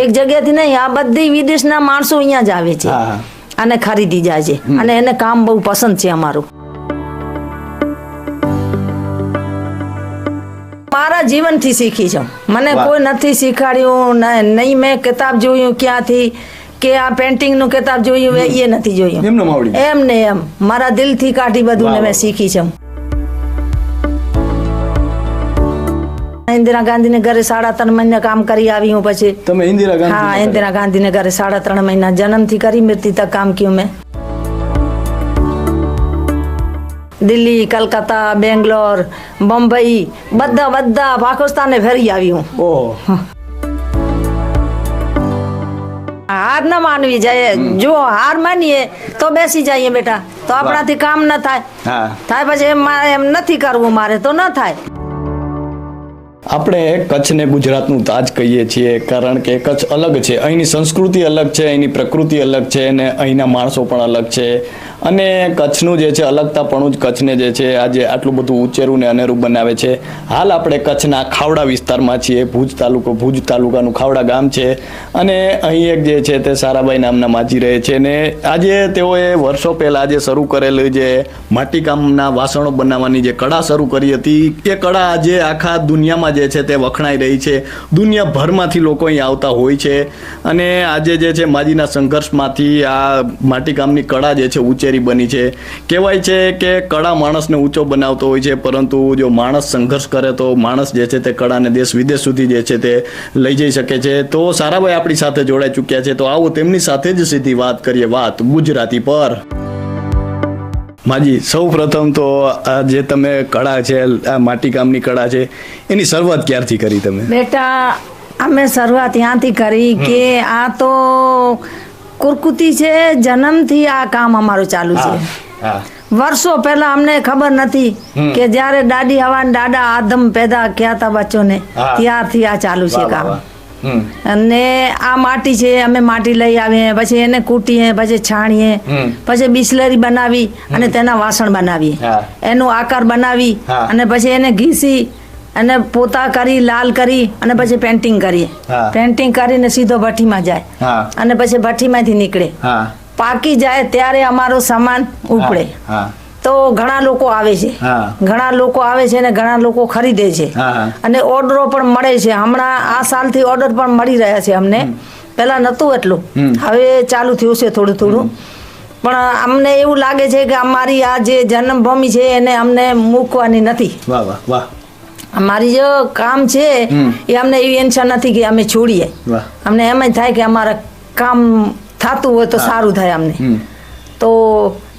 એક જગ્યાથી નહીં આ બધી વિદેશના માણસો અહીંયા જ આવે છે. અને ખરીદી જાય છે. અને એને કામ બહુ પસંદ છે અમારું. મારા જીવનથી શીખી છું. મને કોઈ નથી શીખવાડ્યું નહીં મેં કિતાબ જોયું ક્યાંથી કે આ પેન્ટિંગનું કિતાબ જોયું એ નથી જોયું. એમને એમ ને એમ. મારા દિલથી કાઢી બધું મેં શીખી છું. ઇન્દિરા ગાંધીને ઘરે સાડા ત્રણ મહિના કામ કરી આવી હું પછી. તમે ઇન્દિરા હા ઇન્દિરા ગાંધીને ઘરે સાડા ત્રણ મહિના જન્મથી કરી મૃત્યુ તક કામ કર્યું મેં. દિલ્હી કલકત્તા બેંગ્લોર મુંબઈ બધા બધા પાકિસ્તાને ફેરી આવી હું. હાર ન માનવી જાય. જો હાર માનીએ તો બેસી જઈએ બેટા. તો આપણાથી કામ ન થાય. થાય પછી એમ એમ નથી કરવું મારે તો ન થાય. આપણે કચ્છને ગુજરાતનું તાજ કહીએ છીએ, કારણ કે કચ્છ અલગ છે. અહીંની સંસ્કૃતિ અલગ છે, અહીંની પ્રકૃતિ અલગ છે અને અહીંના માણસો પણ અલગ છે. અને કચ્છનું જે છે, અલગતાપણું જ કચ્છને જે છે, આજે આટલું બધું ઉચેરું ને અનેરું બનાવે છે. હાલ આપણે કચ્છના ખાવડા વિસ્તારમાં છીએ, ભુજ તાલુકો, ભુજ તાલુકાનું ખાવડા ગામ છે. અને અહીં એક જે છે, તે સારાભાઈ નામના માજી રહે છે ને આજે તેઓએ વર્ષો પહેલાં જે શરૂ કરેલું જે માટીકામના વાસણો બનાવવાની જે કળા શરૂ કરી હતી, એ કળા આજે આખા દુનિયામાં જે છે, તે વખણાઈ રહી છે. દુનિયાભરમાંથી લોકો અહીં આવતા હોય છે. અને આજે જે છે, માજીના સંઘર્ષમાંથી આ માટીકામની કળા જે છે ઉચેરી બની છે. કહેવાય છે કે કળા માણસને ઊંચો બનાવતો હોય છે પરંતુ જો માણસ સંઘર્ષ કરે તો માણસ જે છે તે કળાને દેશ વિદેશ સુધી જે છે તે લઈ જઈ શકે છે. તો સારાભાઈ આપણી સાથે જોડાઈ ચૂક્યા છે. તો આવો તેમની સાથે જ સીધી વાત કરીએ. વાત ગુજરાતી પર. માજી સૌ પ્રથમ તો આ જે તમે કળા છે આ માટીકામની કળા છે એની શરૂઆત ક્યારથી કરી તમે? બેટા અમે શરૂઆત ત્યાંથી કરી કે આ તો કુરકુતી છે જન્મથી આ કામ અમારું ચાલુ છે. વર્ષો પહેલા અમને ખબર નથી કે જ્યારે દાદી હવા દાદા આદમ પેદા કયા હતા બચ્ચોને ત્યારથી આ ચાલુ છે કામ. અને આ માટી છે અમે માટી લઈ આવીએ પછી એને કૂટીએ પછી છાણીએ પછી બિસ્લરી બનાવી અને તેના વાસણ બનાવીએ. એનો આકાર બનાવી અને પછી એને ઘીસી અને પોતા કરી લાલ કરી અને પછી પેન્ટિંગ કરીએ પેન્ટિંગ કરીને સીધો ભઠ્ઠીમાં જાય. અને પછી ભઠ્ઠીમાંથી નીકળે. પાકી જાય ત્યારે અમારો સામાન ઉપડે. તો ઘણા લોકો આવે છે. ઘણા લોકો આવે છે અને ઘણા લોકો ખરીદે છે. અને ઓર્ડરો પણ મળે છે. હમણાં આ સાલથી ઓર્ડર પણ મળી રહ્યા છે અમને. પહેલા નહોતું એટલું. હવે ચાલુ થયું છે થોડું થોડું. પણ અમને એવું લાગે છે કે અમારી આ જે જન્મભૂમિ છે એને અમને મૂકવાની નથી. વાહ વાહ વાહ. અમારી જે કામ છે એ અમને એવી ઈચ્છા નથી કે અમે છોડીએ. અમને એમ જ થાય કે અમારે કામ થતું હોય તો સારું થાય અમને. તો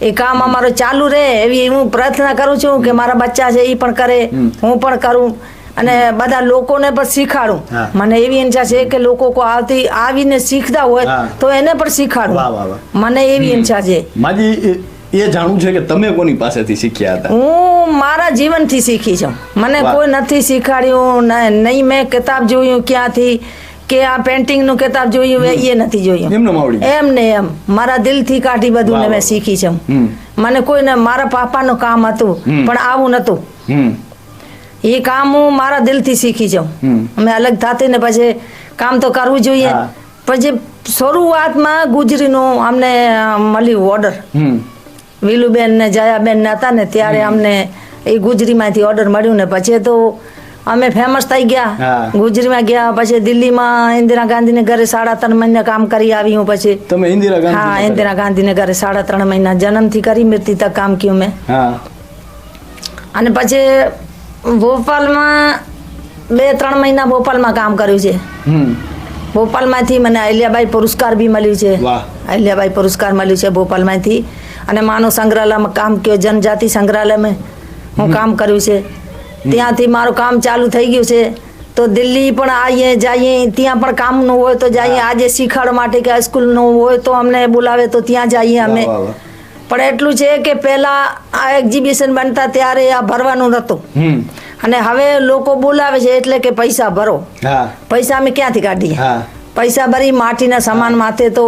એ કામ અમારું ચાલુ રહે એવી હું પ્રાર્થના કરું છું કે મારા બચ્ચા છે એ પણ કરે હું પણ કરું અને બધા લોકોને પણ શીખાડું. મને એવી ઈચ્છા છે કે લોકો આવતી આવીને શીખતા હોય તો એને પણ શીખાડું. મને એવી ઈચ્છા છે. માજી એ- જાણવું છે કે તમે કોની પાસેથી શીખ્યા હતા? હું મારા જીવનથી શીખી છું. મને કોઈ નથી શીખવાડ્યું નહીં મેં કિતાબ જોયું ક્યાંથી કે આ પેન્ટિંગનું કિતાબ જોયું એ નથી જોયું. એમને માવડી એમ ને એમ. મારા દિલથી કાઢી બધું ને મેં શીખી છું. મને કોઈને મારા પાપાનું કામ હતું પણ આવું નતું એ કામ હું મારા દિલથી શીખી જાઉં અમે અલગ થાતી ને પછી કામ તો કરવું જોઈએ. પછી શરૂઆતમાં ગુજરીનું અમને મળ્યું ઓર્ડર વિલુબેન ને જયાબેન ને હતા ને ત્યારે અમને એ ગુજરીમાંથી ઓર્ડર મળ્યું ને પછી તો અમે ફેમસ થઈ ગયા. ગુજરીમાં ગયા પછી દિલ્હીમાં ઇન્દિરા ગાંધીને ઘરે સાડા ત્રણ મહિના કામ કરી આવી હું પછી. તમે ઇન્દિરા હા ગાંધી ઇન્દિરા ગાંધીને ઘરે સાડા ત્રણ મહિના જન્મથી કરી મૃત્યુ તક કામ કર્યું મેં. અને પછી ભોપાલમાં બે ત્રણ મહિના ભોપાલમાં કામ કર્યું છે. ભોપાલમાંથી મને અહિલ્યાબાઈ પુરસ્કાર બી મળ્યું છે. અહિલ્યાબાઈ પુરસ્કાર મળ્યું છે ભોપાલમાંથી. અને માનવ સંગ્રહાલયમાં કામ કર્યું જનજાતિ સંગ્રહાલયમાં હું કામ કર્યું છે. ત્યાંથી મારું કામ ચાલુ થઈ ગયું છે. તો દિલ્હી પણ આવીએ જઈએ ત્યાં પણ કામનું હોય તો જઈએ. આજે શીખવાડ માટે કે સ્કૂલનું હોય તો અમને બોલાવે તો ત્યાં જઈએ અમે. પણ એટલું છે કે પહેલા આ એક્ઝિબિશન બનતા ત્યારે આ ભરવાનું નહોતું અને હવે લોકો બોલાવે છે એટલે કે પૈસા ભરો. પૈસા અમે ક્યાંથી કાઢીએ? પૈસા ભરી માટીના સામાન માથે તો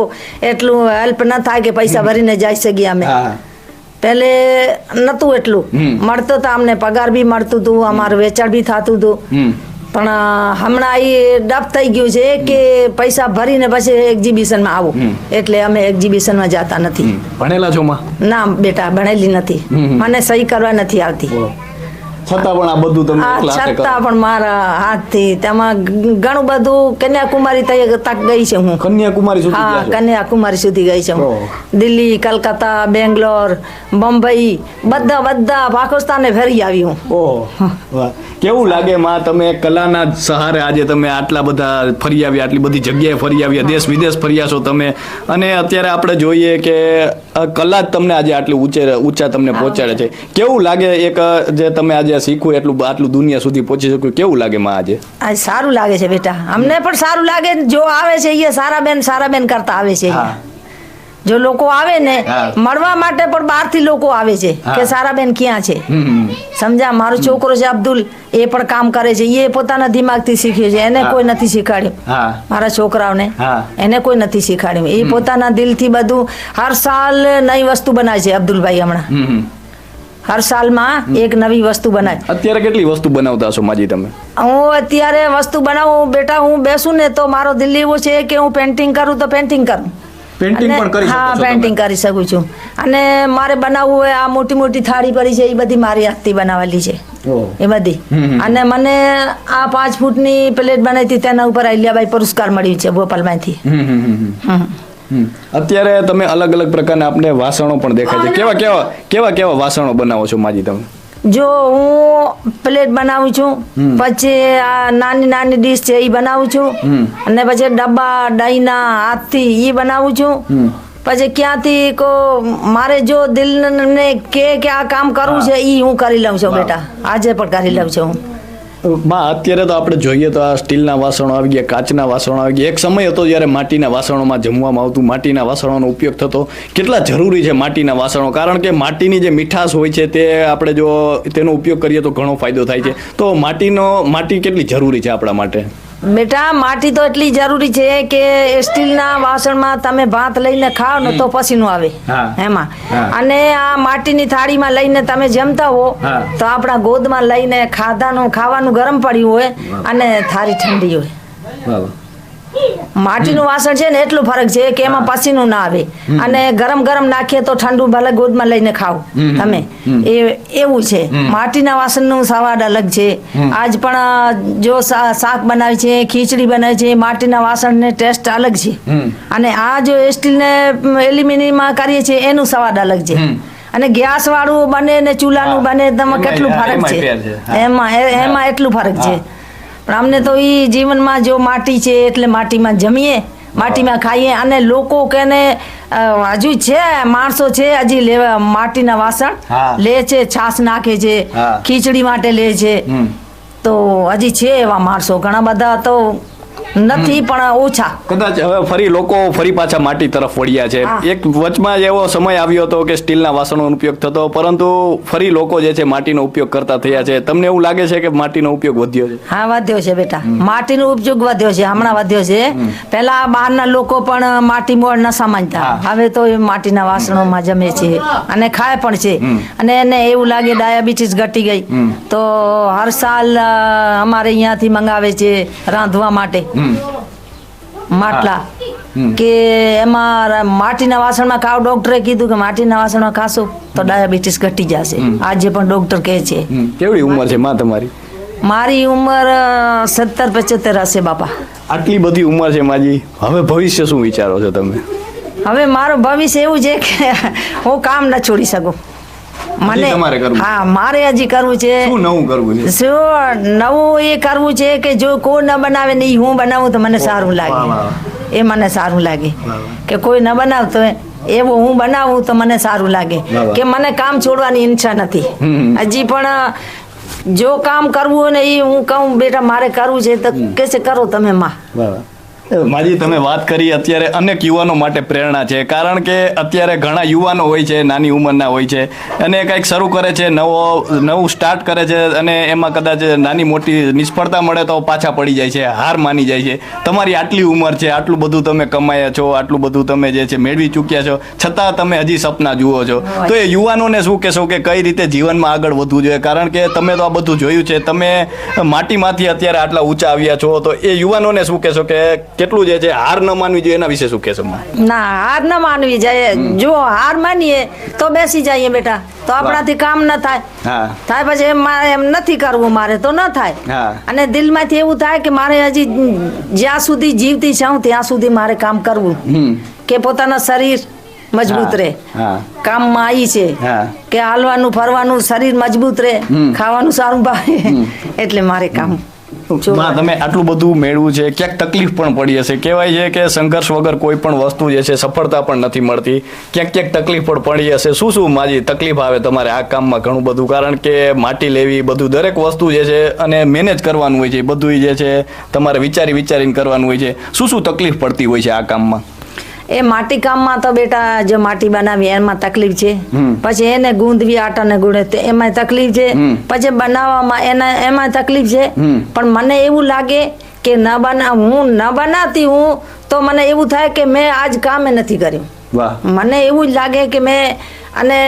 એટલું હેલ્પ ન થાય કે પૈસા ભરીને જઈ શકીએ અમે. પહેલે નતું એટલું. મળતો તો અમને પગાર બી મળતું હતું અમારું વેચાણ બી થતું હતું પણ હમણાં એ ડપ થઈ ગયું છે કે પૈસા ભરીને પછી એક્ઝિબિશનમાં આવું. એટલે અમે એક્ઝિબિશનમાં જતા નથી. ભણેલા છો માં? ના બેટા ભણેલી નથી. મને સહી કરવા નથી આવતી. છતાં પણ આ બધું તમે એકલા હાથે કરો. છતાં પણ મારા હાથથી તેમાં ઘણું બધું કન્યાકુમારી તય- તક ગઈ છે હું કન્યાકુમારી સુધી હા ગયા છો? કન્યાકુમારી સુધી ગઈ છું ઓહ. દિલ્હી કલકત્તા બેંગ્લોર બંબઈ બધા બધા પાકિસ્તાને ફેરી આવી હું ઓહો વાહ. કેવું લાગે માં તમે કલાના સહારે આજે તમે આટલા બધા ફરી આવ્યા આટલી બધી જગ્યાએ ફરી આવ્યા દેશ વિદેશ ફર્યા છો તમે અને અત્યારે આપણે જોઈએ કે કલા તમને આજે આટલી ઊંચે ઊંચા તમને પહોંચાડે છે. કેવું લાગે એક જે તમે આજે શીખવું એટલું આટલું દુનિયા સુધી પહોંચી શક્યું કેવું લાગે માં આજે? આ સારું લાગે છે બેટા. અમને પણ સારું લાગે જો આવે છે એ સારા બેન સારા બેન કરતા આવે છે. જો લોકો આવે ને મળવા માટે પણ બહારથી લોકો આવે છે કે સારા બેન ક્યાં છે? સમજા મારો છોકરો છે અબ્દુલ એ પણ કામ કરે છે. એ પોતાના દિમાગથી શીખ્યો છે. એને કોઈ નથી શીખવાડ્યું મારા છોકરાઓને. એને કોઈ નથી શીખવાડ્યું એ પોતાના દિલથી બધું હર સાલ નવી વસ્તુ બનાવે છે અબ્દુલભાઈ હમણાં. હમ હમ. હર સાલમાં એક નવી વસ્તુ બનાય અત્યારે કેટલી વસ્તુ બનાવતા છો માજી તમે? હું અત્યારે વસ્તુ બનાવું બેટા હું બેસું ને તો મારો દિલ એવું છે કે હું પેન્ટિંગ કરું તો પેન્ટિંગ કરું. પેન્ટિંગ અને- પણ કરી શકો હા છો પેન્ટિંગ કરી શકું છું. અને મારે બનાવવું હોય આ મોટી મોટી થાળી પડી છે એ બધી મારી હાથથી બનાવેલી છે. એ બધી. અને મને આ પાંચ ફૂટની પ્લેટ બનાવી હતી તેના ઉપર અહિલ્યાબાઈ પુરસ્કાર મળ્યું છે ભોપાલમાંથી. અત્યારે તમે અલગ અલગ પ્રકારના આપણે વાસણો પણ દેખાય છે. કેવા કેવા કેવા કેવા વાસણો બનાવો છો માજી તમે? જો હું પ્લેટ બનાવું છું પછી આ નાની નાની ડીશ છે એ બનાવું છું અને પછી ડબ્બા ડાઈના હાથથી એ બનાવું છું પછી ક્યાંથી કો મારે જો દિલ ને કે કે આ કામ કરવું છે એ હું કરી લઉં છું બેટા. આજે પણ કરી લઉં છું હું. માં અત્યારે તો આપણે જોઈએ તો આ સ્ટીલના વાસણો આવી ગયા કાચના વાસણો આવી ગયા. એક સમય હતો જ્યારે માટીના વાસણોમાં જમવામાં આવતું માટીના વાસણોનો ઉપયોગ થતો કેટલા જરૂરી છે માટીના વાસણો? કારણ કે માટીની જે મીઠાશ હોય છે તે આપણે જો તેનો ઉપયોગ કરીએ તો ઘણો ફાયદો થાય છે. તો માટીનો માટી કેટલી જરૂરી છે આપણા માટે? બેટા માટી તો એટલી જરૂરી છે કે સ્ટીલના વાસણમાં તમે ભાત લઈને ખાઓ ને તો પસીનું આવે. એમાં. અને અને આ માટીની થાળીમાં લઈને તમે જમતા હો તો આપણા ગોદમાં લઈને ખાધાનું ખાવાનું ગરમ પડ્યું હોય અને થાળી ઠંડી હોય. માટીનું વાસણ છે ને એટલું ફરક છે કે એમાં પસીનું ના આવે. અને ગરમ ગરમ નાખીએ તો ઠંડુ ભલે ગોદમાં લઈને ખાવ તમે. એ એવું છે. માટીના વાસણનું સ્વાદ અલગ છે. આજ પણ જો શાક બનાવે છે ખીચડી બનાવે છે માટીના વાસણને ટેસ્ટ અલગ છે. અને આ જો સ્ટીલને એલ્યુમિનિયમમાં કરીએ છીએ એનું સ્વાદ અલગ છે. અને ગેસ વાળું બને ને ચૂલાનું. બને તમે કેટલું ફરક છે. એમાં એમાં એટલું ફરક છે. પણ અમને તો એ જીવનમાં જો માટી છે એટલે માટીમાં જમીએ માટીમાં ખાઈએ અને લોકો કેને હજુ છે માણસો છે હજી લેવા માટીના વાસણ લે છે છાશ નાખે છે ખીચડી માટે લે છે. તો હજી છે એવા માણસો. ઘણા બધા તો નથી પણ ઓછા. કદાચ હવે ફરી લોકો ફરી પાછા માટી તરફ વળ્યા છે. એક વચમાં જ એવો સમય આવ્યો હતો કે સ્ટીલના વાસણનો ઉપયોગ થતો પરંતુ ફરી લોકો જે છે માટીનો ઉપયોગ કરતા થયા છે. તમને એવું લાગે છે કે માટીનો ઉપયોગ વધ્યો છે? હા વધ્યો છે બેટા. માટીનો ઉપયોગ વધ્યો છે હમણાં વધ્યો છે. પેલા બહારના લોકો પણ માટી મોડ ન સમજતા હવે તો માટીના વાસણોમાં જમે છે અને ખાય પણ છે. અને એને એવું લાગે ડાયાબિટીસ ઘટી ગઈ. તો હર સાલ અમારે અહીંયાથી મંગાવે છે રાંધવા માટે. માટલા. કે એમાં માટીના વાસણમાં ખાવ ડોક્ટરે કીધું કે માટીના વાસણમાં ખાશો તો ડાયાબિટીસ ઘટી જશે. આજે પણ ડોક્ટર કહે છે. કેવડી ઉંમર છે માં તમારી? મારી ઉંમર સત્તર પચોતેર હશે બાપા. આટલી બધી ઉંમર છે માજી. હવે ભવિષ્ય શું વિચારો છો તમે? હવે મારું ભવિષ્ય એવું છે કે હું કામ ન છોડી શકું. મને તમારે કરવું? હા મારે હજી કરવું છે. શું નવું કરવું છે? શું નવું એ કરવું છે કે જો કોઈ ન બનાવે ને એ હું બનાવું તો મને સારું લાગે. એ મને સારું લાગે. કે કોઈ ન બનાવતો એવું હું બનાવું તો મને સારું લાગે. કે મને કામ છોડવાની ઈચ્છા નથી. હજી પણ જો કામ કરવું હોય ને એ હું કહું બેટા મારે કરવું છે તો કે છે કરો તમે માં. વાહ. માજી તમે વાત કરી અત્યારે અનેક યુવાનો માટે પ્રેરણા છે. કારણ કે અત્યારે ઘણા યુવાનો હોય છે નાની ઉંમરના હોય છે અને કંઈક શરૂ કરે છે નવો નવું સ્ટાર્ટ કરે છે અને એમાં કદાચ નાની મોટી નિષ્ફળતા મળે તો પાછા પડી જાય છે હાર માની જાય છે. તમારી આટલી ઉંમર છે આટલું બધું તમે કમાયા છો આટલું બધું તમે જે છે મેળવી ચૂક્યા છો છતાં તમે હજી સપના જુઓ છો. તો એ યુવાનોને શું કહેશો કે કઈ રીતે જીવનમાં આગળ વધવું જોઈએ? કારણ કે તમે તો આ બધું જોયું છે તમે માટીમાંથી અત્યારે આટલા ઊંચા આવ્યા છો તો એ યુવાનોને શું કહેશો કે કેટલું જે છે હાર ન માનવી જોઈએ એના વિશે શું કહેશો? ના હાર ન માનવી જોઈએ. જો હાર માનીએ તો બેસી જઈએ બેટા. તો આપણાથી કામ ન થાય. થાય પછી એમ મારે એમ નથી કરવું મારે તો ન થાય. અને દિલમાંથી એવું થાય કે મારે હજી જ્યાં સુધી જીવતી છું ત્યાં સુધી મારે કામ કરવું. કે પોતાના શરીર મજબૂત રહે. કામમાં આવી છે. કે હાલવાનું ફરવાનું શરીર મજબૂત રહે. ખાવાનું સારું ભાવે. એટલે મારે કામ. માં તમે આટલું બધું મેળવું છે, ક્યાંક તકલીફ પણ પડી હશે. કહેવાય છે કે સંઘર્ષ વગર કોઈ પણ વસ્તુ જે છે, સફળતા પણ નથી મળતી. ક્યાંક ક્યાંક તકલીફ પણ પડી હશે. શું શું માજી તકલીફ આવે તમારે આ કામમાં ઘણું બધું? કારણ કે માટી લેવી, બધું દરેક વસ્તુ જે છે અને મેનેજ કરવાનું હોય છે બધું જે છે તમારે વિચારી વિચારીને કરવાનું હોય છે. શું શું તકલીફ પડતી હોય છે આ કામમાં? એ માટી કામમાં તો બેટા જે માટી બનાવી એમાં તકલીફ છે. પછી એને ગુંદવી આટાને ગુડે તે એમાં તકલીફ છે. પછી બનાવવામાં એના એમાં તકલીફ છે. પણ મને એવું લાગે કે ન બના હું ન બનાવતી હું તો મને એવું થાય કે મેં આજ કામે નથી કર્યું. મને એવું જ લાગે કે મેં અને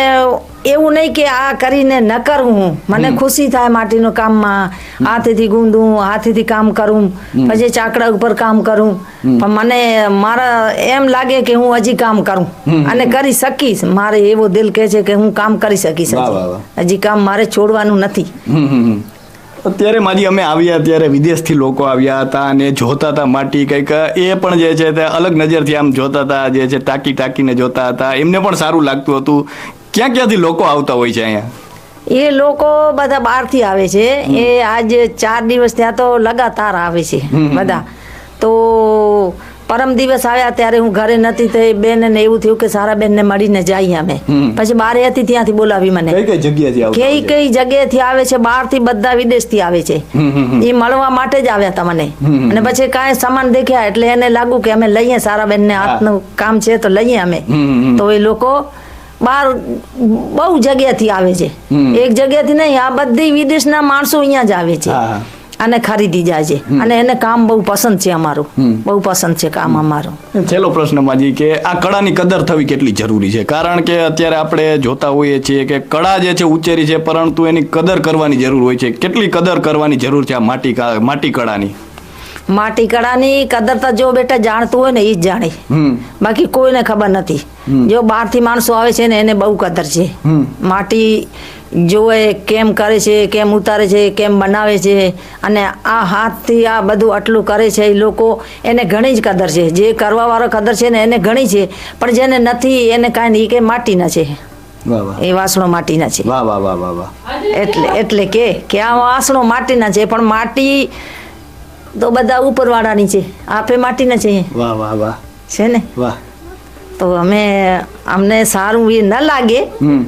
એવું નહીં કે આ કરીને ન કરું. હું મને ખુશી થાય માટીનું કામમાં. હાથેથી ગુંદું હાથેથી કામ કરું. પછી ચાકડા ઉપર કામ કરું. પણ મને મારા એમ લાગે કે હું હજી કામ કરું. અને કરી શકીશ. મારે એવો દિલ કહે છે કે હું કામ કરી શકીશ હજી. કામ મારે છોડવાનું નથી. અત્યારે માજી અમે આવ્યા ત્યારે વિદેશથી લોકો આવ્યા હતા અને જોતા હતા માટી કંઈક. એ પણ જે છે તે અલગ નજરથી આમ જોતા હતા જે છે ટાંકી ટાંકીને જોતા હતા. એમને પણ સારું લાગતું હતું. ક્યાં ક્યાંથી લોકો આવતા હોય છે અહીંયા? એ લોકો બધા બહારથી આવે છે. એ આજે ચાર દિવસ ત્યાં તો લગાતાર આવે છે બધા. તો પરમ દિવસ આવ્યા ત્યારે હું ઘરે નથી તો બેન ને એવું થયું કે સારા બેન ને મળીને જઈએ અમે. પછી બારે હતી ત્યાંથી બોલાવી મને. કઈ કઈ જગ્યા થી કઈ છે? બહાર જગ્યાએથી આવે છે બહારથી બધા વિદેશથી આવે છે. એ મળવા માટે જ આવ્યા હતા મને. અને પછી કાંઈ સામાન દેખ્યા એટલે એને લાગુ કે અમે લઈએ સારા બેન ને હાથનું કામ છે તો લઈએ અમે. તો એ લોકો બાર બહુ જગ્યાથી આવે છે. એક જગ્યાથી નહીં આ બધી વિદેશના માણસો અહીંયા જ આવે છે. અને ખરીદી જાય છે. અને એને કામ બહુ પસંદ છે અમારું. બહુ પસંદ છે કામ અમારું. છેલ્લો પ્રશ્ન માજી કે આ કળાની કદર થવી કેટલી જરૂરી છે? કારણ કે અત્યારે આપણે જોતા હોઈએ છીએ કે કળા જે છે ઉચ્ચેરી છે પરંતુ એની કદર કરવાની જરૂર હોય છે. કેટલી કદર કરવાની જરૂર છે આ માટી માટી કળાની? માટી કળાની કદર તો જો બેટા જાણતું હોય ને એ જ જાણે. હમ. બાકી કોઈને ખબર નથી. જો બહારથી માણસો આવે છે ને એને બહુ કદર છે. માટી જોવે કેમ કરે છે કેમ ઉતારે છે કેમ બનાવે છે અને આ હાથથી આ બધું આટલું કરે છે એ લોકો એને ઘણી જ કદર છે. જે કરવાવાળો કદર છે ને એને ઘણી છે પણ જેને નથી એને કાંઈ નહીં કે માટીના છે. વાહ વાહ. એ વાસણો માટીના છે. વાહ વાહ વાહ વાહ વાહ. એટલે એટલે કે કે આ વાસણો માટીના છે પણ માટી તો બધા ઉપરવાળાની છે. આપે માટીના છે. વાહ વાહ વાહ. છે ને? વાહ. તો અમે અમને સારું એ ન લાગે.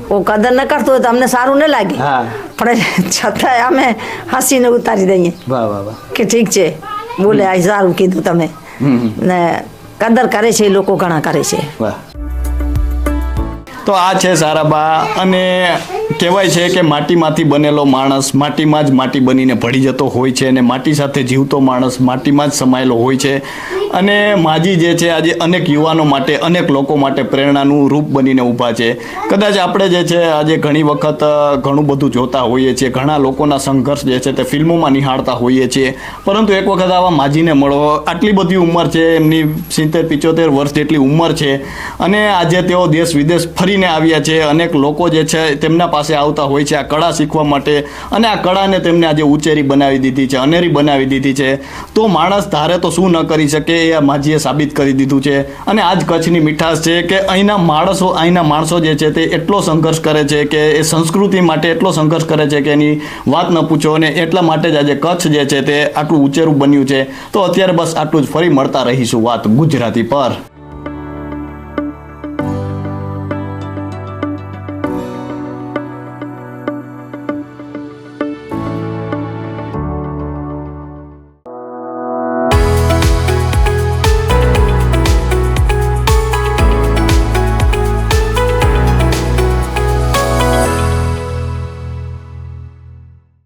ઓ કદર ન કરતો હોય તો અમને સારું ન લાગે. પણ છતાંય અમે હસીને ઉતારી દઈએ. વાહ વાહ વાહ. કે ઠીક છે. બોલે આ સારું કીધું તમે. ને કદર કરે છે લોકો ઘણા કરે છે. વાહ. તો આ છે સારાબા અને કહેવાય છે કે માટીમાંથી બનેલો માણસ માટીમાં જ માટી બનીને ભળી જતો હોય છે અને માટી સાથે જીવતો માણસ માટીમાં જ સમાયેલો હોય છે. અને માજી જે છે, આજે અનેક યુવાનો માટે, અનેક લોકો માટે પ્રેરણાનું રૂપ બનીને ઊભા છે. કદાચ આપણે જે છે, આજે ઘણી વખત ઘણું બધું જોતા હોઈએ છીએ. ઘણા લોકોના સંઘર્ષ જે છે, તે ફિલ્મોમાં નિહાળતા હોઈએ છીએ. પરંતુ એક વખત આવા માજીને મળો, આટલી બધી ઉંમર છે, એમની સિત્તેર, પિચોતેર વર્ષ જેટલી ઉંમર છે. અને આજે તેઓ દેશ વિદેશ ફરીને આવ્યા છે. અનેક લોકો જે છે, તેમના પાસે આવતા હોય છે આ કળા શીખવા માટે. અને આ કળાને તેમને આજે ઉચેરી બનાવી દીધી છે, અનેરી બનાવી દીધી છે. તો માણસ ધારે તો શું ન કરી શકે એ આ માજીએ સાબિત કરી દીધું છે. અને આજ કચ્છની મીઠાશ છે કે અહીંના માણસો અહીંના માણસો જે છે તે એટલો સંઘર્ષ કરે છે કે એ સંસ્કૃતિ માટે એટલો સંઘર્ષ કરે છે કે એની વાત ન પૂછો અને એટલા માટે જ આજે કચ્છ જે છે તે આટલું ઉચેરું બન્યું છે. તો અત્યારે બસ આટલું જ ફરી મળતા રહીશું વાત ગુજરાતી પર.